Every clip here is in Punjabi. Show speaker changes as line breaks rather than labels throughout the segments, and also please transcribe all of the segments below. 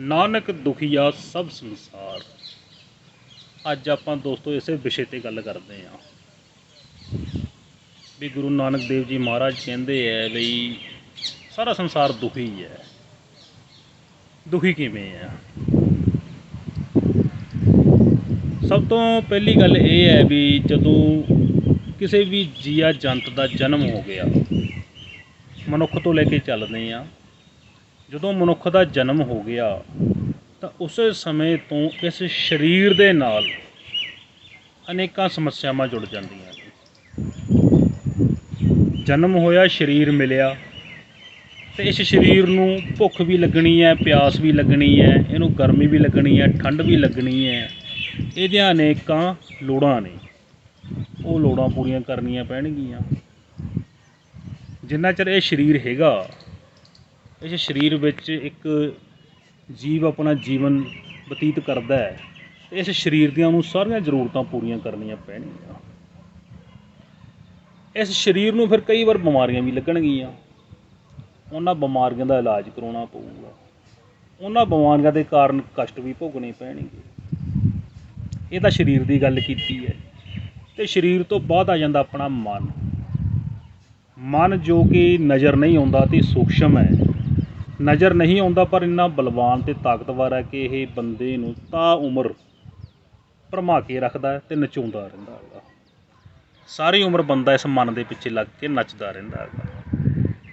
ਨਾਨਕ ਦੁਖੀਆ ਸਭ ਸੰਸਾਰ। ਅੱਜ ਆਪਾਂ ਦੋਸਤੋ ਇਸੇ ਵਿਸ਼ੇ ਤੇ ਗੱਲ ਕਰਦੇ ਹਾਂ। ਵੀ ਗੁਰੂ ਨਾਨਕ ਦੇਵ ਜੀ ਮਹਾਰਾਜ ਕਹਿੰਦੇ ਐ ਬਈ ਸਾਰਾ ਸੰਸਾਰ ਦੁਖੀ ਹੈ। ਦੁਖੀ ਕਿਵੇਂ ਹੈ ਸਭ ਤੋਂ ਪਹਿਲੀ ਗੱਲ ਇਹ ਹੈ ਵੀ ਜਦੋਂ ਕਿਸੇ ਵੀ ਜੀਆ ਜੰਤ ਦਾ ਜਨਮ ਹੋ ਗਿਆ, ਮਨੁੱਖ ਤੋਂ ਲੈ ਕੇ ਚੱਲਦੇ ਆ ਜਦੋਂ ਮਨੁੱਖ ਦਾ ਜਨਮ ਹੋ ਗਿਆ, ਤਾਂ ਉਸੇ ਸਮੇਂ ਤੋਂ ਇਸ ਸਰੀਰ ਦੇ ਨਾਲ ਅਨੇਕਾਂ ਸਮੱਸਿਆਵਾਂ ਜੁੜ ਜਾਂਦੀਆਂ ਨੇ। ਜਨਮ ਹੋਇਆ, ਸਰੀਰ ਮਿਲਿਆ, ਤੇ ਇਸ ਸਰੀਰ ਨੂੰ ਭੁੱਖ ਵੀ ਲੱਗਣੀ ਹੈ, ਪਿਆਸ ਵੀ ਲੱਗਣੀ ਹੈ, ਇਹਨੂੰ ਗਰਮੀ ਵੀ ਲੱਗਣੀ ਹੈ, ਠੰਡ ਵੀ ਲੱਗਣੀ ਹੈ, ਇਹਦੀਆਂ ਅਨੇਕਾਂ ਲੋੜਾਂ ਨੇ। ਉਹ ਲੋੜਾਂ ਪੂਰੀਆਂ ਕਰਨੀਆਂ ਪੈਣਗੀਆਂ। ਜਿੰਨਾ ਚਿਰ ਇਹ ਸਰੀਰ ਹੈਗਾ ਇਸ ਸਰੀਰ ਵਿੱਚ ਇੱਕ ਜੀਵ ਆਪਣਾ ਜੀਵਨ ਬਤੀਤ ਕਰਦਾ ਹੈ ਇਸ ਸਰੀਰ ਦੀਆਂ ਨੂੰ ਸਾਰੀਆਂ ਜ਼ਰੂਰਤਾਂ ਪੂਰੀਆਂ ਕਰਨੀਆਂ ਪੈਣਗੀਆਂ। ਇਸ ਸਰੀਰ ਨੂੰ ਫਿਰ ਕਈ ਵਾਰ ਬਿਮਾਰੀਆਂ ਵੀ ਲੱਗਣਗੀਆਂ। ਉਹਨਾਂ ਬਿਮਾਰੀਆਂ ਦਾ ਇਲਾਜ ਕਰਾਉਣਾ ਪਊਗਾ। ਉਹਨਾਂ ਬਿਮਾਰੀਆਂ ਦੇ ਕਾਰਨ ਕਸ਼ਟ ਵੀ ਭੋਗਣੇ ਪੈਣਗੇ। ਇਹ ਤਾਂ ਸਰੀਰ ਦੀ ਗੱਲ ਕੀਤੀ ਹੈ। ਤੇ ਸਰੀਰ ਤੋਂ ਬਾਅਦ ਆ ਜਾਂਦਾ ਆਪਣਾ ਮਨ। ਮਨ ਜੋ ਕਿ ਨਜ਼ਰ ਨਹੀਂ ਆਉਂਦਾ ਤੇ ਸੂਖਸ਼ਮ ਹੈ। ਨਜ਼ਰ ਨਹੀਂ ਆਉਂਦਾ, ਪਰ ਇੰਨਾ ਬਲਵਾਨ ਤੇ ਤਾਕਤਵਰ ਹੈ ਕਿ ਇਹ ਬੰਦੇ ਨੂੰ ਤਾਂ ਉਮਰ ਭਰਮਾ ਕੇ ਰੱਖਦਾ ਹੈ ਤੇ ਨਚਾਉਂਦਾ ਰਹਿੰਦਾ ਹੈਗਾ। ਸਾਰੀ ਉਮਰ ਬੰਦਾ ਇਸ ਮਨ ਦੇ ਪਿੱਛੇ ਲੱਗ ਕੇ ਨੱਚਦਾ ਰਹਿੰਦਾ ਹੈਗਾ।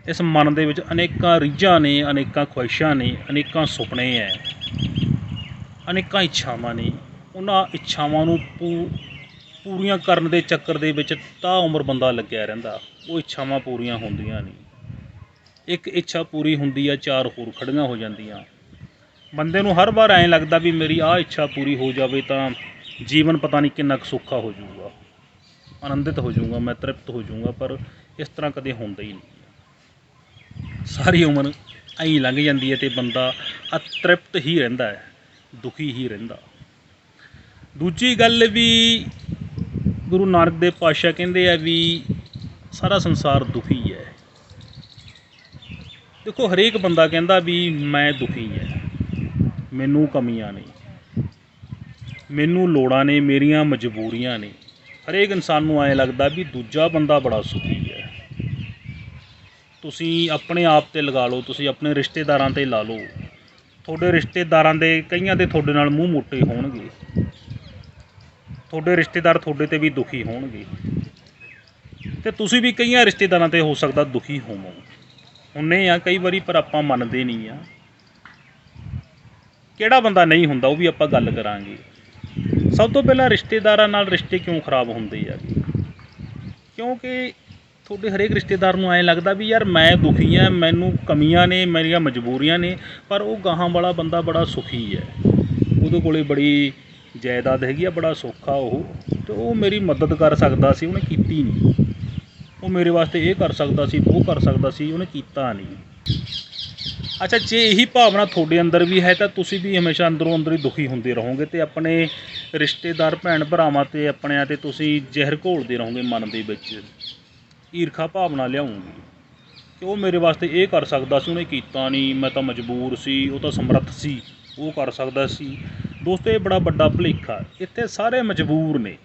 ਇਸ ਮਨ ਦੇ ਵਿੱਚ ਅਨੇਕਾਂ ਰੀਝਾਂ ਨੇ, ਅਨੇਕਾਂ ਖੁਆਇਸ਼ਾਂ ਨੇ, ਅਨੇਕਾਂ ਸੁਪਨੇ ਹੈ ਅਨੇਕਾਂ ਇੱਛਾਵਾਂ ਨੇ। ਉਹਨਾਂ ਇੱਛਾਵਾਂ ਨੂੰ ਪੂ- ਪੂਰੀਆਂ ਕਰਨ ਦੇ ਚੱਕਰ ਦੇ ਵਿੱਚ ਤਾਂ ਉਮਰ ਬੰਦਾ ਲੱਗਿਆ ਰਹਿੰਦਾ। ਉਹ ਇੱਛਾਵਾਂ ਪੂਰੀਆਂ ਹੁੰਦੀਆਂ ਨਹੀਂ। ਇੱਕ ਇੱਛਾ ਪੂਰੀ ਹੁੰਦੀ ਆ, ਚਾਰ ਹੋਰ ਖੜੀਆਂ ਹੋ ਜਾਂਦੀਆਂ। ਬੰਦੇ ਨੂੰ ਹਰ ਵਾਰ ਐਂ ਲੱਗਦਾ ਵੀ ਮੇਰੀ ਆਹ ਇੱਛਾ ਪੂਰੀ ਹੋ ਜਾਵੇ ਤਾਂ ਜੀਵਨ ਪਤਾ ਨਹੀਂ ਕਿੰਨਾ ਕੁ ਸੌਖਾ ਹੋ ਜਾਊਗਾ। ਆਨੰਦਿਤ ਹੋ ਜਾਊਗਾ, ਮੈਂ ਤ੍ਰਿਪਤ ਹੋ ਜਾਊਗਾ, ਪਰ ਇਸ ਤਰ੍ਹਾਂ ਕਦੇ ਹੁੰਦਾ ਹੀ ਨਹੀਂ। ਸਾਰੀ ਉਮਰ ਐਂ ਲੰਘ ਜਾਂਦੀ ਹੈ ਤੇ ਬੰਦਾ ਅਤ੍ਰਿਪਤ ਹੀ ਰਹਿੰਦਾ ਹੈ, ਦੁਖੀ ਹੀ ਰਹਿੰਦਾ। ਦੂਜੀ ਗੱਲ ਵੀ ਗੁਰੂ ਨਾਨਕ ਦੇਵ ਪਾਤਸ਼ਾਹ ਕਹਿੰਦੇ ਆ ਵੀ ਸਾਰਾ ਸੰਸਾਰ ਦੁਖੀ ਹੈ। ਦੇਖੋ, ਹਰੇਕ ਬੰਦਾ ਕਹਿੰਦਾ ਵੀ ਮੈਂ ਦੁਖੀ ਹਾਂ। ਮੈਨੂੰ ਕਮੀਆਂ ਨੇ। ਮੈਨੂੰ ਲੋੜਾਂ ਨੇ, ਮੇਰੀਆਂ ਮਜਬੂਰੀਆਂ ਨੇ। ਹਰੇਕ ਇਨਸਾਨ ਨੂੰ ਐਂ ਲੱਗਦਾ ਵੀ ਦੂਜਾ ਬੰਦਾ ਬੜਾ ਸੁਖੀ ਹੈ। ਤੁਸੀਂ ਆਪਣੇ ਆਪ ਤੇ ਲਗਾ ਲਓ, ਤੁਸੀਂ ਆਪਣੇ ਰਿਸ਼ਤੇਦਾਰਾਂ ਤੇ ਲਾ ਲਓ। ਤੁਹਾਡੇ ਰਿਸ਼ਤੇਦਾਰਾਂ ਦੇ, ਕਈਆਂ ਦੇ ਤੁਹਾਡੇ ਨਾਲ ਮੂੰਹ ਮੋਟੇ ਹੋਣਗੇ। ਤੁਹਾਡੇ ਰਿਸ਼ਤੇਦਾਰ ਤੁਹਾਡੇ ਤੇ ਵੀ ਦੁਖੀ ਹੋਣਗੇ। ਤੇ ਤੁਸੀਂ ਵੀ ਕਈਆਂ ਰਿਸ਼ਤੇਦਾਰਾਂ ਤੇ ਹੋ ਸਕਦਾ ਦੁਖੀ ਹੋਵੋ। ਹੁੰਨੇ ਆ, ਕਈ ਵਾਰੀ ਪਰ ਆਪਾਂ ਮੰਨਦੇ ਨਹੀਂ ਆ। ਕਿਹੜਾ ਬੰਦਾ ਨਹੀਂ ਹੁੰਦਾ, ਉਹ ਵੀ ਆਪਾਂ ਗੱਲ ਕਰਾਂਗੇ। ਸਭ ਤੋਂ ਪਹਿਲਾਂ ਰਿਸ਼ਤੇਦਾਰਾਂ ਨਾਲ ਰਿਸ਼ਤੇ ਕਿਉਂ ਖਰਾਬ ਹੁੰਦੇ ਆ? ਕਿਉਂਕਿ ਤੁਹਾਡੇ ਹਰੇਕ ਰਿਸ਼ਤੇਦਾਰ ਨੂੰ ਐਂ ਲੱਗਦਾ ਵੀ ਯਾਰ ਮੈਂ ਦੁਖੀ ਆ, ਮੈਨੂੰ ਕਮੀਆਂ ਨੇ, ਮੇਰੀਆਂ ਮਜਬੂਰੀਆਂ ਨੇ, ਪਰ ਉਹ ਗਾਹਾਂ ਵਾਲਾ ਬੰਦਾ ਬੜਾ ਸੁਖੀ ਹੈ ਉਹਦੇ ਕੋਲੇ ਬੜੀ ਜਾਇਦਾਦ ਹੈਗੀ ਆ, ਬੜਾ ਸੌਖਾ ਉਹ, ਤੇ ਉਹ ਮੇਰੀ ਮਦਦ ਕਰ ਸਕਦਾ ਸੀ, ਉਹਨੇ ਕੀਤੀ ਨਹੀਂ। ਉਹ ਮੇਰੇ ਵਾਸਤੇ ਇਹ ਕਰ ਸਕਦਾ ਸੀ, ਉਹ ਕਰ ਸਕਦਾ ਸੀ, ਉਹਨੇ ਕੀਤਾ ਨਹੀਂ। ਅੱਛਾ, ਜੇ ਇਹੀ ਭਾਵਨਾ ਤੁਹਾਡੇ ਅੰਦਰ ਵੀ ਹੈ, ਤਾਂ ਤੁਸੀਂ ਵੀ ਹਮੇਸ਼ਾ ਅੰਦਰੋਂ ਅੰਦਰ ਹੀ ਦੁਖੀ ਹੁੰਦੇ ਰਹੋਗੇ ਤੇ ਆਪਣੇ ਰਿਸ਼ਤੇਦਾਰ, ਭੈਣ ਭਰਾਵਾਂ ਤੇ ਆਪਣਿਆਂ ਤੇ ਤੁਸੀਂ ਜ਼ਹਿਰ ਘੋਲਦੇ ਰਹੋਗੇ ਮਨ ਦੇ ਵਿੱਚ। ਈਰਖਾ ਭਾਵਨਾ ਲਿਆਉਂਗੀ। ਕਿ ਉਹ ਮੇਰੇ ਵਾਸਤੇ ਇਹ ਕਰ ਸਕਦਾ ਸੀ, ਉਹਨੇ ਕੀਤਾ ਨਹੀਂ, ਮੈਂ ਤਾਂ ਮਜਬੂਰ ਸੀ, ਉਹ ਤਾਂ ਸਮਰੱਥ ਸੀ, ਉਹ ਕਰ ਸਕਦਾ ਸੀ। ਦੋਸਤੋ, ਇਹ ਬੜਾ ਵੱਡਾ ਭੁਲੇਖਾ। ਇੱਥੇ ਸਾਰੇ ਮਜਬੂਰ ਨੇ।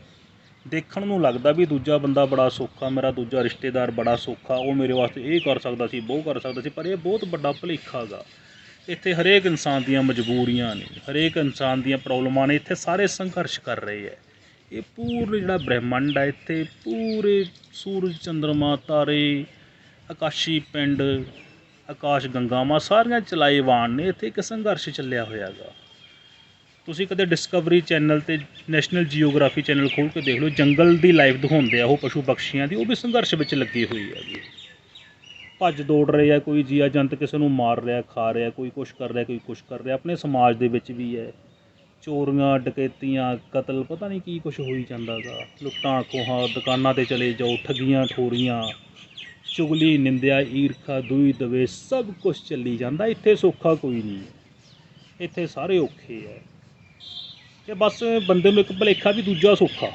ਦੇਖਣ ਨੂੰ ਲੱਗਦਾ ਵੀ ਦੂਜਾ ਬੰਦਾ ਬੜਾ ਸੌਖਾ, ਮੇਰਾ ਦੂਜਾ ਰਿਸ਼ਤੇਦਾਰ ਬੜਾ ਸੌਖਾ, ਉਹ ਮੇਰੇ ਵਾਸਤੇ ਇਹ ਕਰ ਸਕਦਾ ਸੀ ਉਹ ਕਰ ਸਕਦਾ ਸੀ, ਪਰ ਇਹ ਬਹੁਤ ਵੱਡਾ ਭੁਲੇਖਾ ਗਾ। ਇੱਥੇ ਹਰੇਕ ਇਨਸਾਨ ਦੀਆਂ ਮਜਬੂਰੀਆਂ ਨੇ, ਹਰੇਕ ਇਨਸਾਨ ਦੀਆਂ ਪ੍ਰੋਬਲਮਾਂ ਨੇ, ਇੱਥੇ ਸਾਰੇ ਸੰਘਰਸ਼ ਕਰ ਰਹੇ ਹੈ ਇਹ ਪੂਰੇ ਜਿਹੜਾ ਬ੍ਰਹਿਮੰਡ ਹੈ ਇੱਥੇ ਪੂਰੇ ਸੂਰਜ, ਚੰਦਰਮਾ, ਤਾਰੇ, ਆਕਾਸ਼ੀ ਪਿੰਡ, ਆਕਾਸ਼ ਗੰਗਾਵਾਂ, ਸਾਰੀਆਂ ਚਲਾਏਵਾਨ ਨੇ, ਇੱਥੇ ਇੱਕ ਸੰਘਰਸ਼ ਚੱਲਿਆ ਹੋਇਆ ਗਾ। ਤੁਸੀਂ ਕਦੇ ਡਿਸਕਵਰੀ ਚੈਨਲ ਤੇ ਨੈਸ਼ਨਲ ਜੀਓਗ੍ਰਾਫੀ ਚੈਨਲ ਖੋਲ੍ਹ ਕੇ ਦੇਖ ਲਓ, ਜੰਗਲ ਦੀ ਲਾਈਫ ਦਿਖਾਉਂਦੇ ਆ ਉਹ ਪਸ਼ੂ ਪਕਸ਼ੀਆਂ ਦੀ, ਉਹ ਵੀ ਸੰਘਰਸ਼ ਵਿੱਚ ਲੱਗੀ ਹੋਈ ਹੈਗੀ ਭੱਜ ਦੌੜ ਰਹੇ ਆ ਕੋਈ ਜੀਆ ਜੰਤ ਕਿਸੇ ਨੂੰ ਮਾਰ ਰਿਹਾ, ਖਾ ਰਿਹਾ, ਕੋਈ ਕੁਛ ਕਰ ਰਿਹਾ, ਕੋਈ ਕੁਛ ਕਰ ਰਿਹਾ, ਆਪਣੇ ਸਮਾਜ ਦੇ ਵਿੱਚ ਵੀ ਹੈ। ਚੋਰੀਆਂ, ਡਕੈਤੀਆਂ, ਕਤਲ, ਪਤਾ ਨਹੀਂ ਕੀ ਕੁਛ ਹੋਈ ਜਾਂਦਾ ਗਾ। ਲੁੱਟਾਂ, ਖੋਹਾਂ, ਦੁਕਾਨਾਂ ਤੇ ਚਲੇ ਜਾਓ, ਠੱਗੀਆਂ, ਠੋਰੀਆਂ, ਚੁਗਲੀ, ਨਿੰਦਿਆ, ਈਰਖਾ, ਦੂਈ, ਦਵੇ, ਸਭ ਕੁਝ ਚੱਲੀ ਜਾਂਦਾ, ਇੱਥੇ ਸੌਖਾ ਕੋਈ ਨਹੀਂ। ਹੈ ਇੱਥੇ ਸਾਰੇ ਔਖੇ ਹੈ ਕਿ ਬਸ ਬੰਦੇ ਨੂੰ ਇੱਕ ਭੁਲੇਖਾ ਵੀ ਦੂਜਾ ਸੌਖਾ।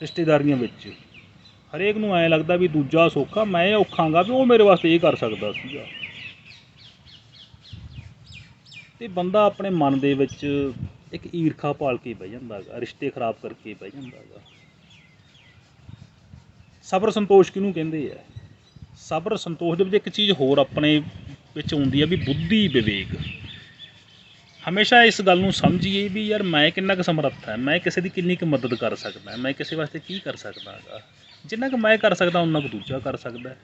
ਰਿਸ਼ਤੇਦਾਰੀਆਂ ਵਿੱਚ। ਹਰੇਕ ਨੂੰ ਐਂ ਲੱਗਦਾ ਵੀ ਦੂਜਾ ਸੌਖਾ, ਮੈਂ ਔਖਾਂਗਾ ਵੀ ਉਹ ਮੇਰੇ ਵਾਸਤੇ ਇਹ ਕਰ ਸਕਦਾ ਸੀਗਾ। ਤੇ ਬੰਦਾ ਆਪਣੇ ਮਨ ਦੇ ਵਿੱਚ ਇੱਕ ਈਰਖਾ ਪਾਲ ਕੇ ਬਹਿ ਜਾਂਦਾ ਹੈਗਾ, ਰਿਸ਼ਤੇ ਖਰਾਬ ਕਰਕੇ ਬਹਿ ਜਾਂਦਾ ਹੈਗਾ। ਸਬਰ ਸੰਤੋਸ਼ ਕਿਹਨੂੰ ਕਹਿੰਦੇ ਆ? ਸਬਰ ਸੰਤੋਸ਼ ਦੇ ਵਿੱਚ ਇੱਕ ਚੀਜ਼ ਹੋਰ ਆਪਣੇ ਵਿੱਚ ਆਉਂਦੀ ਆ ਵੀ ਬੁੱਧੀ, ਵਿਵੇਕ। ਹਮੇਸ਼ਾ ਇਸ ਗੱਲ ਨੂੰ ਸਮਝੀਏ ਵੀ ਯਾਰ ਮੈਂ ਕਿੰਨਾ ਕੁ ਸਮਰੱਥ ਹਾਂ, ਮੈਂ ਕਿਸੇ ਦੀ ਕਿੰਨੀ ਕੁ ਮਦਦ ਕਰ ਸਕਦਾ ਮੈਂ ਕਿਸੇ ਵਾਸਤੇ ਕੀ ਕਰ ਸਕਦਾ ਹੈਗਾ। ਜਿੰਨਾ ਕੁ ਮੈਂ ਕਰ ਸਕਦਾ ਉਨਾ ਕੁ ਦੂਜਾ ਕਰ ਸਕਦਾ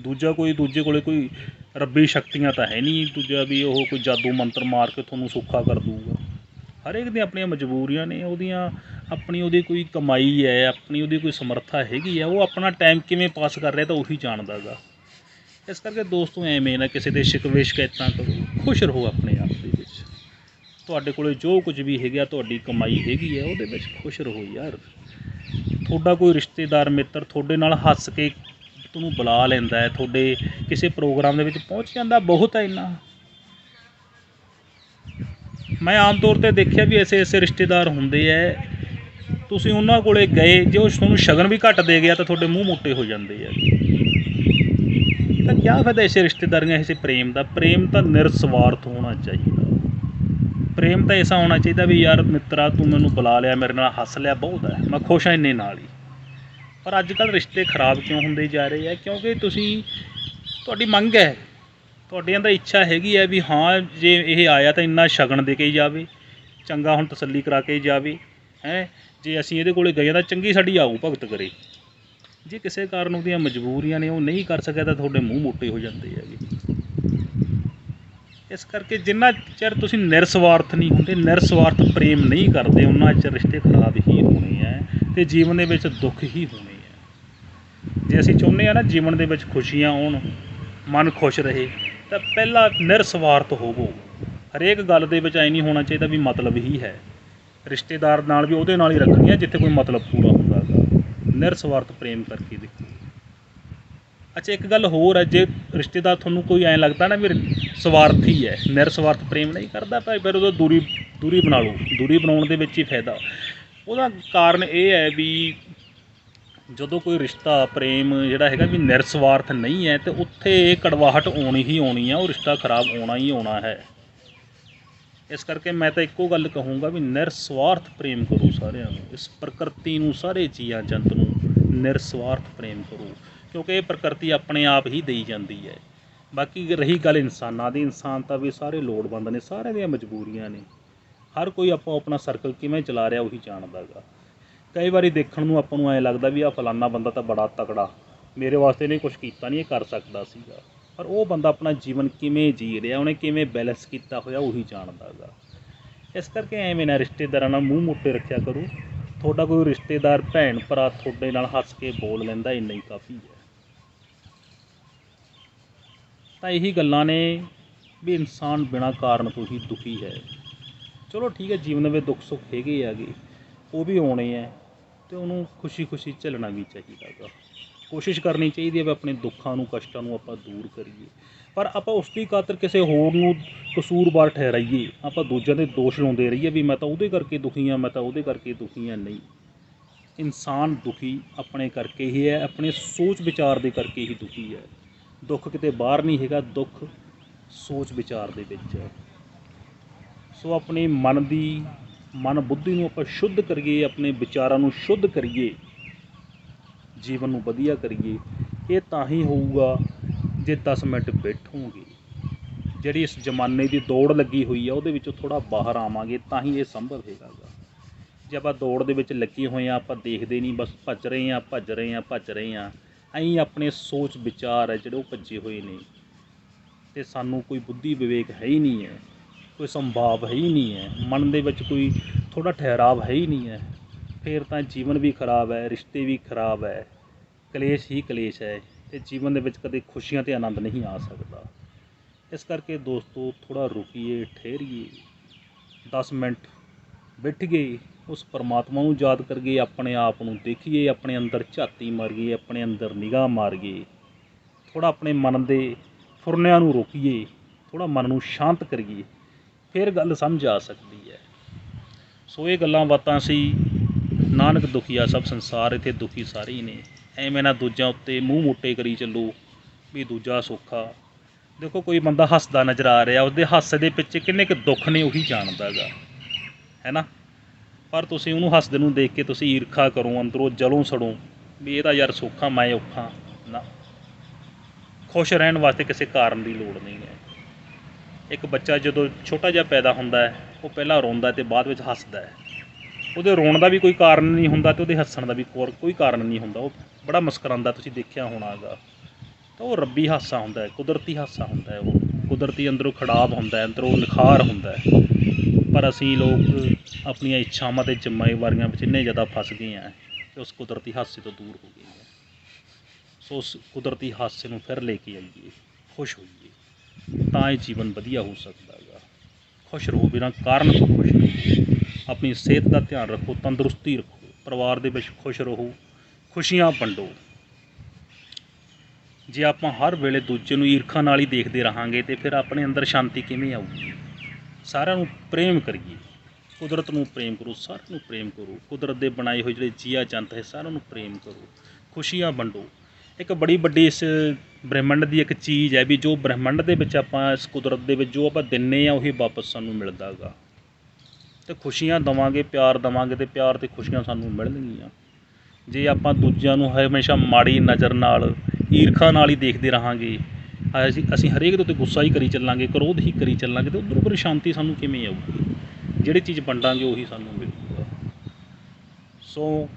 ਦੂਜਾ ਕੋਈ ਦੂਜੇ ਕੋਲੇ ਕੋਈ ਰੱਬੀ ਸ਼ਕਤੀਆਂ ਤਾਂ ਹੈ ਨਹੀਂ, ਦੂਜਾ ਵੀ ਉਹ ਕੋਈ ਜਾਦੂ ਮੰਤਰ ਮਾਰ ਕੇ ਤੁਹਾਨੂੰ ਸੌਖਾ ਕਰ ਦੂਗਾ ਹਰੇਕ ਦੀਆਂ ਆਪਣੀਆਂ ਮਜਬੂਰੀਆਂ ਨੇ, ਉਹਦੀਆਂ ਆਪਣੀ ਉਹਦੀ ਕੋਈ ਕਮਾਈ ਹੈ, ਆਪਣੀ ਉਹਦੀ ਕੋਈ ਸਮਰੱਥਾ ਹੈਗੀ ਆ ਉਹ ਆਪਣਾ ਟਾਈਮ ਕਿਵੇਂ ਪਾਸ ਕਰ ਰਿਹਾ ਤਾਂ ਉਹੀ ਜਾਣਦਾ ਗਾ ਇਸ ਕਰਕੇ ਦੋਸਤੋ, ਐਵੇਂ ਨਾ ਕਿਸੇ ਦੇ ਸ਼ਿਕਵੇ ਸ਼ਿਕਾਇਤਾਂ ਕਰੋ, ਖੁਸ਼ ਰਹੋ ਆਪਣੇ ਆਪ ਦੇ ਵਿੱਚ। ਤੁਹਾਡੇ ਕੋਲੇ ਜੋ ਕੁਝ ਵੀ ਹੈਗਾ, ਤੁਹਾਡੀ ਕਮਾਈ ਹੈਗੀ ਹੈ ਉਹਦੇ ਵਿੱਚ ਖੁਸ਼ ਰਹੋ ਯਾਰ। ਤੁਹਾਡਾ ਕੋਈ ਰਿਸ਼ਤੇਦਾਰ ਮਿੱਤਰ ਤੁਹਾਡੇ ਨਾਲ ਹੱਸ ਕੇ ਤੁਹਾਨੂੰ ਬੁਲਾ ਲੈਂਦਾ ਹੈ, ਤੁਹਾਡੇ ਕਿਸੇ ਪ੍ਰੋਗਰਾਮ ਦੇ ਵਿੱਚ ਪਹੁੰਚ ਜਾਂਦਾ, ਬਹੁਤ ਹੈ ਇੰਨਾ। ਮੈਂ ਆਮ ਤੌਰ ਤੇ ਦੇਖਿਆ ਵੀ ਐਸੇ ਐਸੇ ਰਿਸ਼ਤੇਦਾਰ ਹੁੰਦੇ ਐ। ਤੁਸੀਂ ਉਹਨਾਂ ਕੋਲੇ ਗਏ, ਜੇ ਉਹ ਤੁਹਾਨੂੰ ਸ਼ਗਨ ਵੀ ਘੱਟ ਦੇ ਗਿਆ ਤਾਂ ਤੁਹਾਡੇ ਮੂੰਹ ਮੋਟੇ ਹੋ ਜਾਂਦੇ ਆ। ਤਾਂ ਕੀ ਫਾਇਦਾ ਐਸੇ ਰਿਸ਼ਤੇਦਾਰੀਆਂ, ਐਸੇ ਪ੍ਰੇਮ ਦਾ? ਪ੍ਰੇਮ ਤਾਂ ਨਿਰਸਵਾਰਥ ਹੋਣਾ ਚਾਹੀਦਾ। ਪ੍ਰੇਮ ਤਾਂ ਐਸਾ ਹੋਣਾ ਚਾਹੀਦਾ ਵੀ ਯਾਰ ਮਿੱਤਰਾ, ਤੂੰ ਮੈਨੂੰ ਬੁਲਾ ਲਿਆ, ਮੇਰੇ ਨਾਲ ਹੱਸ ਲਿਆ, ਬਹੁਤ ਹੈ। ਮੈਂ ਖੁਸ਼ ਹਾਂ ਇੰਨੇ ਨਾਲ ਹੀ। ਪਰ ਅੱਜ ਕੱਲ੍ਹ ਰਿਸ਼ਤੇ ਖਰਾਬ ਕਿਉਂ ਹੁੰਦੇ ਜਾ ਰਹੇ ਆ? ਕਿਉਂਕਿ ਤੁਸੀਂ, ਤੁਹਾਡੀ ਮੰਗ ਹੈ। ਤੁਹਾਡੇ ਦਾ ਇੱਛਾ ਹੈਗੀ ਹੈ ਵੀ ਹਾਂ, ਜੇ ਇਹ ਆਇਆ ਤਾਂ ਇੰਨਾ ਸ਼ਗਨ ਦੇ ਕੇ ਹੀ ਜਾਵੇ, ਚੰਗਾ ਹੁਣ ਤਸੱਲੀ ਕਰਾ ਕੇ ਹੀ ਜਾਵੇ, ਹੈ? ਜੇ ਅਸੀਂ ਇਹਦੇ ਕੋਲੇ ਗਏ ਤਾਂ ਚੰਗੀ ਸਾਡੀ ਆਊ ਭਗਤ ਕਰੇ। ਜੇ ਕਿਸੇ ਕਾਰਨ ਉਹਦੀਆਂ ਮਜਬੂਰੀਆਂ ਨੇ ਉਹ ਨਹੀਂ ਕਰ ਸਕਿਆ ਤਾਂ ਤੁਹਾਡੇ ਮੂੰਹ ਮੋਟੇ ਹੋ ਜਾਂਦੇ ਹੈਗੇ। ਇਸ ਕਰਕੇ ਜਿੰਨਾ ਚਿਰ ਤੁਸੀਂ ਨਿਰਸਵਾਰਥ ਨਹੀਂ ਹੁੰਦੇ, ਨਿਰਸਵਾਰਥ ਪ੍ਰੇਮ ਨਹੀਂ ਕਰਦੇ ਉਹਨਾਂ ਚਿਰ ਰਿਸ਼ਤੇ ਖਰਾਬ ਹੀ ਹੋਣੇ ਹੈ ਤੇ ਜੀਵਨ ਦੇ ਵਿੱਚ ਦੁੱਖ ਹੀ ਹੋਣੇ ਹੈ ਜੇ ਅਸੀਂ ਚਾਹੁੰਦੇ ਆ ਨਾ ਜੀਵਨ ਦੇ ਵਿੱਚ ਖੁਸ਼ੀਆਂ ਆਉਣ, ਮਨ ਖੁਸ਼ ਰਹੇ, ਤਾਂ ਪਹਿਲਾਂ ਨਿਰਸਵਾਰਥ ਹੋਵੋ। ਹਰੇਕ ਗੱਲ ਦੇ ਵਿੱਚ ਐ ਨਹੀਂ ਹੋਣਾ ਚਾਹੀਦਾ ਵੀ ਮਤਲਬ ਹੀ ਹੈ। ਰਿਸ਼ਤੇਦਾਰ ਨਾਲ ਵੀ ਉਹਦੇ ਨਾਲ ਹੀ ਰੱਖਣੀ ਹੈ ਜਿੱਥੇ ਕੋਈ ਮਤਲਬ ਪੂਰਾ ਹੁੰਦਾ ਗਾ ਨਿਰਸਵਾਰਥ ਪ੍ਰੇਮ ਕਰਕੇ ਦੇਖੋ। ਅੱਛਾ, ਇੱਕ ਗੱਲ ਹੋਰ ਹੈ, ਜੇ ਰਿਸ਼ਤੇਦਾਰ ਤੁਹਾਨੂੰ ਕੋਈ ਐਂ ਲੱਗਦਾ ਨਾ ਵੀ ਸਵਾਰਥੀ ਹੈ, ਨਿਰਸਵਾਰਥ ਪ੍ਰੇਮ ਨਹੀਂ ਕਰਦਾ ਭਾਈ, ਫਿਰ ਉਹਦਾ ਦੂਰੀ ਦੂਰੀ ਬਣਾ ਲਓ। ਦੂਰੀ ਬਣਾਉਣ ਦੇ ਵਿੱਚ ਹੀ ਫਾਇਦਾ। ਉਹਦਾ ਕਾਰਨ ਇਹ ਹੈ ਵੀ ਜਦੋਂ ਕੋਈ ਰਿਸ਼ਤਾ, ਪ੍ਰੇਮ ਜਿਹੜਾ ਹੈਗਾ ਵੀ ਨਿਰਸਵਾਰਥ ਨਹੀਂ ਹੈ, ਤੇ ਉੱਥੇ ਕੜਵਾਹਟ ਆਉਣੀ ਹੀ ਆਉਣੀ ਹੈ ਉਹ ਰਿਸ਼ਤਾ ਖਰਾਬ ਹੋਣਾ ਹੀ ਆਉਣਾ ਹੈ। ਇਸ ਕਰਕੇ ਮੈਂ ਤਾਂ ਇੱਕੋ ਗੱਲ ਕਹੂੰਗਾ ਵੀ ਨਿਰਸਵਾਰਥ ਪ੍ਰੇਮ ਕਰੋ ਸਾਰਿਆਂ ਨੂੰ। ਇਸ ਪ੍ਰਕਿਰਤੀ ਨੂੰ, ਸਾਰੇ ਜੀਆਂ ਜੰਤ ਨੂੰ ਨਿਰਸਵਾਰਥ ਪ੍ਰੇਮ ਕਰੋ। ਕਿਉਂਕਿ ਇਹ ਪ੍ਰਕਿਰਤੀ ਆਪਣੇ ਆਪ ਹੀ ਦੇਈ ਜਾਂਦੀ ਹੈ। ਬਾਕੀ ਰਹੀ ਗੱਲ ਇਨਸਾਨਾਂ ਦੀ, ਇਨਸਾਨ ਤਾਂ ਵੀ ਸਾਰੇ ਲੋੜਵੰਦ ਨੇ, ਸਾਰਿਆਂ ਦੀਆਂ ਮਜਬੂਰੀਆਂ ਨੇ। ਹਰ ਕੋਈ ਆਪੋ ਆਪਣਾ ਸਰਕਲ ਕਿਵੇਂ ਚਲਾ ਰਿਹਾ ਉਹੀ ਜਾਣਦਾ ਗਾ ਕਈ ਵਾਰੀ ਦੇਖਣ ਨੂੰ ਆਪਾਂ ਨੂੰ ਐਂ ਲੱਗਦਾ ਵੀ ਆ ਫਲਾਨਾ ਬੰਦਾ ਤਾਂ ਬੜਾ ਤਕੜਾ, ਮੇਰੇ ਵਾਸਤੇ ਨੇ ਕੁਝ ਕੀਤਾ ਨਹੀਂ, ਇਹ ਕਰ ਸਕਦਾ ਸੀਗਾ। ਪਰ ਉਹ ਬੰਦਾ ਆਪਣਾ ਜੀਵਨ ਕਿਵੇਂ ਜੀ ਰਿਹਾ, ਉਹਨੇ ਕਿਵੇਂ ਬੈਲੈਂਸ ਕੀਤਾ ਹੋਇਆ ਉਹੀ ਜਾਣਦਾ ਗਾ ਇਸ ਕਰਕੇ ਐਵੇਂ ਨਾ ਰਿਸ਼ਤੇਦਾਰਾਂ ਨਾਲ ਮੂੰਹ ਮੋਟੇ ਰੱਖਿਆ ਕਰੋ। ਤੁਹਾਡਾ ਕੋਈ ਰਿਸ਼ਤੇਦਾਰ ਭੈਣ ਭਰਾ ਤੁਹਾਡੇ ਨਾਲ ਹੱਸ ਕੇ ਬੋਲ ਲੈਂਦਾ, ਇੰਨਾ ਹੀ ਕਾਫੀ ਹੈ। ਤਾਂ ਇਹੀ ਗੱਲਾਂ ਨੇ ਵੀ ਇਨਸਾਨ ਬਿਨਾਂ ਕਾਰਨ ਤੋਂ ਹੀ ਦੁਖੀ ਹੈ। ਚਲੋ ਠੀਕ ਹੈ, ਜੀਵਨ ਵਿੱਚ ਦੁੱਖ ਸੁੱਖ ਹੈਗੇ ਆਗੇ ਉਹ ਵੀ ਆਉਣੇ ਹੈ ਅਤੇ ਉਹਨੂੰ ਖੁਸ਼ੀ-ਖੁਸ਼ੀ ਝੱਲਣਾ ਵੀ ਚਾਹੀਦਾ ਗਾ। ਕੋਸ਼ਿਸ਼ ਕਰਨੀ ਚਾਹੀਦੀ ਹੈ ਵੀ ਆਪਣੇ ਦੁੱਖਾਂ ਨੂੰ, ਕਸ਼ਟਾਂ ਨੂੰ ਆਪਾਂ ਦੂਰ ਕਰੀਏ। ਪਰ ਆਪਾਂ ਉਸ ਦੀ ਖਾਤਰ ਕਿਸੇ ਹੋਰ ਨੂੰ ਕਸੂਰਵਾਰ ਠਹਿਰਾਈਏ। ਆਪਾਂ ਦੂਜਿਆਂ ਦੇ ਦੋਸ਼ ਲਾਉਂਦੇ ਰਹੀਏ ਵੀ ਮੈਂ ਤਾਂ ਉਹਦੇ ਕਰਕੇ ਦੁਖੀ ਹਾਂ, ਮੈਂ ਤਾਂ ਉਹਦੇ ਕਰਕੇ ਦੁਖੀ ਹਾਂ, ਨਹੀਂ। ਇਨਸਾਨ ਦੁਖੀ ਆਪਣੇ ਕਰਕੇ ਹੀ ਹੈ, ਆਪਣੇ ਸੋਚ ਵਿਚਾਰ ਦੇ ਕਰਕੇ ਹੀ ਦੁਖੀ ਹੈ। ਦੁੱਖ ਕਿਤੇ ਬਾਹਰ ਨਹੀਂ ਹੈਗਾ, ਦੁੱਖ ਸੋਚ ਵਿਚਾਰ ਦੇ ਵਿੱਚ ਹੈ। ਸੋ ਆਪਣੇ ਮਨ ਦੀ, ਮਨ ਬੁੱਧੀ ਨੂੰ ਆਪਾਂ ਸ਼ੁੱਧ ਕਰੀਏ, ਆਪਣੇ ਵਿਚਾਰਾਂ ਨੂੰ ਸ਼ੁੱਧ ਕਰੀਏ, ਜੀਵਨ ਨੂੰ ਵਧੀਆ ਕਰੀਏ, ਇਹ ਤਾਂ ਹੀ ਹੋਊਗਾ ਜੇ 10 ਮਿੰਟ ਬੈਠੋਗੇ। ਜਿਹੜੀ ਇਸ ਜ਼ਮਾਨੇ ਦੀ ਦੌੜ ਲੱਗੀ ਹੋਈ ਆ, ਉਹਦੇ ਵਿੱਚੋਂ ਥੋੜਾ ਬਾਹਰ ਆਵਾਂਗੇ, ਤਾਂ ਹੀ ਇਹ ਸੰਭਵ ਹੈਗਾ ਗਾ ਜੇ ਆਪਾਂ ਦੌੜ ਦੇ ਵਿੱਚ ਲੱਗੇ ਹੋਏ ਆ, ਆਪਾਂ ਦੇਖਦੇ ਨਹੀਂ, ਬਸ ਭੱਜ ਰਹੇ ਆ ਭੱਜ ਰਹੇ ਆ ਭੱਜ ਰਹੇ ਆ ਐਂ ਆਪਣੇ ਸੋਚ ਵਿਚਾਰ ਹੈ ਜਿਹੜੇ ਉਹ ਭੱਜੇ ਹੋਏ ਨੇ। ਤੇ ਸਾਨੂੰ ਕੋਈ ਬੁੱਧੀ ਵਿਵੇਕ ਹੈ ਹੀ ਨਹੀਂ ਹੈ, ਕੋਈ ਸੰਭਾਵ ਹੈ ਹੀ ਨਹੀਂ ਹੈ। ਮਨ ਦੇ ਵਿੱਚ ਕੋਈ ਥੋੜਾ ਠਹਿਰਾਵ ਹੈ ਹੀ ਨਹੀਂ ਹੈ। ਫਿਰ ਤਾਂ ਜੀਵਨ ਵੀ ਖਰਾਬ ਹੈ, ਰਿਸ਼ਤੇ ਵੀ ਖਰਾਬ ਹੈ, ਕਲੇਸ਼ ਹੀ ਕਲੇਸ਼ ਹੈ ਤੇ ਜੀਵਨ ਦੇ ਵਿੱਚ ਕਦੇ ਖੁਸ਼ੀਆਂ ਤੇ ਆਨੰਦ ਨਹੀਂ ਆ ਸਕਦਾ। ਇਸ ਕਰਕੇ ਦੋਸਤੋ ਥੋੜਾ ਰੁਕੀਏ, ਠਹਿਰੀਏ 10 ਮਿੰਟ ਬੈਠ ਗਏ। ਉਸ ਪਰਮਾਤਮਾ ਨੂੰ ਯਾਦ ਕਰੀਏ, ਆਪਣੇ ਆਪ ਨੂੰ ਦੇਖੀਏ, ਆਪਣੇ ਅੰਦਰ ਝਾਤੀ ਮਾਰੀਏ, ਆਪਣੇ ਅੰਦਰ ਨਿਗਾਹ ਮਾਰੀਏ ਥੋੜਾ ਆਪਣੇ ਮਨ ਦੇ ਫੁਰਨਿਆਂ ਨੂੰ ਰੋਕੀਏ ਥੋੜਾ ਮਨ ਨੂੰ ਸ਼ਾਂਤ ਕਰੀਏ, ਫਿਰ ਗੱਲ ਸਮਝ ਆ ਸਕਦੀ ਹੈ। ਸੋ ਇਹ ਗੱਲਾਂ ਬਾਤਾਂ ਸੀ। ਨਾਨਕ ਦੁਖੀਆ ਸਭ ਸੰਸਾਰ ਇੱਥੇ ਦੁਖੀ ਸਾਰੇ ਹੀ ਨੇ। ਐਵੇਂ ਨਾ ਦੂਜਿਆਂ ਉੱਤੇ ਮੂੰਹ ਮੋਟੇ ਕਰੀ ਚੱਲੋ ਵੀ ਦੂਜਾ ਸੌਖਾ। ਦੇਖੋ, ਕੋਈ ਬੰਦਾ ਹੱਸਦਾ ਨਜ਼ਰ ਆ ਰਿਹਾ ਉਹਦੇ ਹਾਸੇ ਦੇ ਪਿੱਛੇ ਕਿੰਨੇ ਕੁ ਦੁੱਖ ਨੇ, ਉਹੀ ਜਾਣਦਾ ਹੈਗਾ। ਹੈ ਨਾ? ਪਰ ਤੁਸੀਂ ਉਹਨੂੰ ਹੱਸਦੇ ਨੂੰ ਦੇਖ ਕੇ ਤੁਸੀਂ ਈਰਖਾ ਕਰੋ, ਅੰਦਰੋਂ ਜਲੋਂ ਸੜੋ, ਵੀ ਇਹ ਤਾਂ ਯਾਰ ਸੌਖਾ, ਮੈਂ ਔਖਾ। ਨਾ। ਖੁਸ਼ ਰਹਿਣ ਵਾਸਤੇ ਕਿਸੇ ਕਾਰਨ ਦੀ ਲੋੜ ਨਹੀਂ ਹੈ। ਇੱਕ ਬੱਚਾ ਜਦੋਂ ਛੋਟਾ ਜਿਹਾ ਪੈਦਾ ਹੁੰਦਾ ਹੈ, ਉਹ ਪਹਿਲਾਂ ਰੋਂਦਾ ਤੇ ਬਾਅਦ ਵਿੱਚ ਹੱਸਦਾ ਹੈ। ਉਹਦੇ ਰੋਣ ਦਾ ਵੀ ਕੋਈ ਕਾਰਨ ਨਹੀਂ ਹੁੰਦਾ ਤੇ ਉਹਦੇ ਹੱਸਣ ਦਾ ਵੀ ਕੋਰ- ਕੋਈ ਕਾਰਨ ਨਹੀਂ ਹੁੰਦਾ। ਉਹ ਬੜਾ ਮੁਸਕਰਾਉਂਦਾ, ਤੁਸੀਂ ਦੇਖਿਆ ਹੋਣਾ ਹੈਗਾ। ਤਾਂ ਉਹ ਰੱਬੀ ਹਾਸਾ ਹੁੰਦਾ ਹੈ, ਕੁਦਰਤੀ ਹਾਸਾ ਹੁੰਦਾ ਹੈ ਉਹ। ਕੁਦਰਤੀ ਅੰਦਰੋਂ ਖੜਾਵ ਹੁੰਦਾ ਹੈ, ਅੰਦਰੋਂ ਨਿਖਾਰ ਹੁੰਦਾ ਹੈ। ਪਰ ਅਸੀਂ ਲੋਕ ਆਪਣੀਆਂ ਇੱਛਾਵਾਂ ਤੇ ਜ਼ਿੰਮੇਵਾਰੀਆਂ ਵਿੱਚ ਇੰਨੇ ਜ਼ਿਆਦਾ ਫਸ ਗਏ ਹਾਂ ਕਿ ਉਸ ਕੁਦਰਤੀ ਹਾਸੇ ਤੋਂ ਦੂਰ ਹੋ ਗਏ ਹਾਂ। ਸੋ ਉਸ ਕੁਦਰਤੀ ਹਾਸੇ ਨੂੰ ਫਿਰ ਲੈ ਕੇ ਆਈਏ, ਖੁਸ਼ ਹੋਈਏ, ਤਾਂ ਇਹ ਜੀਵਨ ਵਧੀਆ ਹੋ ਸਕਦਾ ਹੈਗਾ। ਖੁਸ਼ ਰਹੋ ਬਿਨਾਂ ਕਾਰਨ ਤੋਂ ਖੁਸ਼ ਰਹੋ। ਆਪਣੀ ਸਿਹਤ ਦਾ ਧਿਆਨ ਰੱਖੋ, ਤੰਦਰੁਸਤੀ ਰੱਖੋ, ਪਰਿਵਾਰ ਦੇ ਵਿੱਚ ਖੁਸ਼ ਰਹੋ, ਖੁਸ਼ੀਆਂ ਵੰਡੋ। ਜੇ ਆਪਾਂ ਹਰ ਵੇਲੇ ਦੂਜੇ ਨੂੰ ਈਰਖਾ ਨਾਲ ਹੀ ਦੇਖਦੇ ਰਹਾਂਗੇ ਤੇ ਫਿਰ ਆਪਣੇ ਅੰਦਰ ਸ਼ਾਂਤੀ ਕਿਵੇਂ ਆਊਗੀ? ਸਾਰਿਆਂ ਨੂੰ ਪ੍ਰੇਮ ਕਰੀਏ। ਕੁਦਰਤ ਨੂੰ ਪ੍ਰੇਮ ਕਰੋ, ਸਾਰਿਆਂ ਨੂੰ ਪ੍ਰੇਮ ਕਰੋ। ਕੁਦਰਤ ਦੇ ਬਣਾਏ ਹੋਏ ਜਿਹੜੇ ਜੀਆ ਜੰਤ ਹੈ, ਸਾਰਿਆਂ ਨੂੰ ਪ੍ਰੇਮ ਕਰੋ। ਖੁਸ਼ੀਆਂ ਵੰਡੋ। ਇੱਕ ਬੜੀ ਵੱਡੀ ਇਸ ਬ੍ਰਹਿਮੰਡ ਦੀ ਇੱਕ ਚੀਜ਼ ਹੈ ਵੀ ਜੋ ਬ੍ਰਹਿਮੰਡ ਦੇ ਵਿੱਚ ਆਪਾਂ, ਇਸ ਕੁਦਰਤ ਦੇ ਵਿੱਚ ਜੋ ਆਪਾਂ ਦਿੰਨੇ ਆ, ਉਹੀ ਵਾਪਸ ਸਾਨੂੰ ਮਿਲਦਾ ਹੈਗਾ ਤੇ ਖੁਸ਼ੀਆਂ ਦਵਾਂਗੇ, ਪਿਆਰ ਦਵਾਂਗੇ ਤੇ ਪਿਆਰ ਤੇ ਖੁਸ਼ੀਆਂ ਸਾਨੂੰ ਮਿਲਣਗੀਆਂ। ਜੇ ਆਪਾਂ ਦੂਜਿਆਂ ਨੂੰ ਹਮੇਸ਼ਾ ਮਾੜੀ ਨਜ਼ਰ ਨਾਲ, ਈਰਖਾ ਨਾਲ ਹੀ ਦੇਖਦੇ ਰਹਾਂਗੇ ਅਸੀਂ ਅਸੀਂ ਹਰੇਕ ਦੇ ਉੱਤੇ ਗੁੱਸਾ ਹੀ ਕਰੀ ਚੱਲਾਂਗੇ, ਕ੍ਰੋਧ ਹੀ ਕਰੀ ਚੱਲਾਂਗੇ ਤੇ ਉਧਰੋਂ ਪਰ ਸ਼ਾਂਤੀ ਸਾਨੂੰ ਕਿਵੇਂ ਆਊਗੀ? ਜਿਹੜੀ ਚੀਜ਼ ਵੰਡਾਂਗੇ ਉਹੀ ਸਾਨੂੰ ਮਿਲੂਗਾ। ਸੋ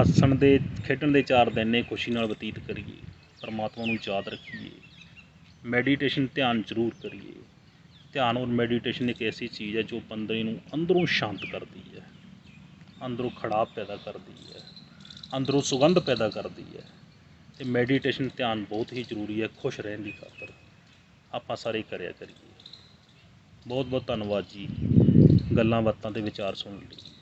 ਹੱਸਣ ਦੇ, ਖੇਡਣ ਦੇ ਚਾਰ ਦਿਨ ਨੇ, ਖੁਸ਼ੀ ਨਾਲ ਬਤੀਤ ਕਰੀਏ, ਪਰਮਾਤਮਾ ਨੂੰ ਯਾਦ ਰੱਖੀਏ ਮੈਡੀਟੇਸ਼ਨ ਧਿਆਨ ਜ਼ਰੂਰ ਕਰੀਏ। ਧਿਆਨ ਔਰ ਮੈਡੀਟੇਸ਼ਨ ਇੱਕ ਐਸੀ ਚੀਜ਼ ਹੈ ਜੋ ਬੰਦੇ ਨੂੰ ਅੰਦਰੋਂ ਸ਼ਾਂਤ ਕਰਦੀ ਹੈ, ਅੰਦਰੋਂ ਖੜਾਪ ਪੈਦਾ ਕਰਦੀ ਹੈ, ਅੰਦਰੋਂ ਸੁਗੰਧ ਪੈਦਾ ਕਰਦੀ ਹੈ। ਤੇ ਮੈਡੀਟੇਸ਼ਨ ਧਿਆਨ ਬਹੁਤ ਹੀ ਜ਼ਰੂਰੀ ਹੈ, ਖੁਸ਼ ਰਹਿਣ ਦੀ ਖਾਤਰ। ਆਪਾਂ ਸਾਰੇ ਕਰਿਆ ਕਰੀਏ। ਬਹੁਤ ਬਹੁਤ ਧੰਨਵਾਦ ਜੀ। ਗੱਲਾਂ ਬਾਤਾਂ ਤੇ ਵਿਚਾਰ ਸੁਣਨ ਲਈ।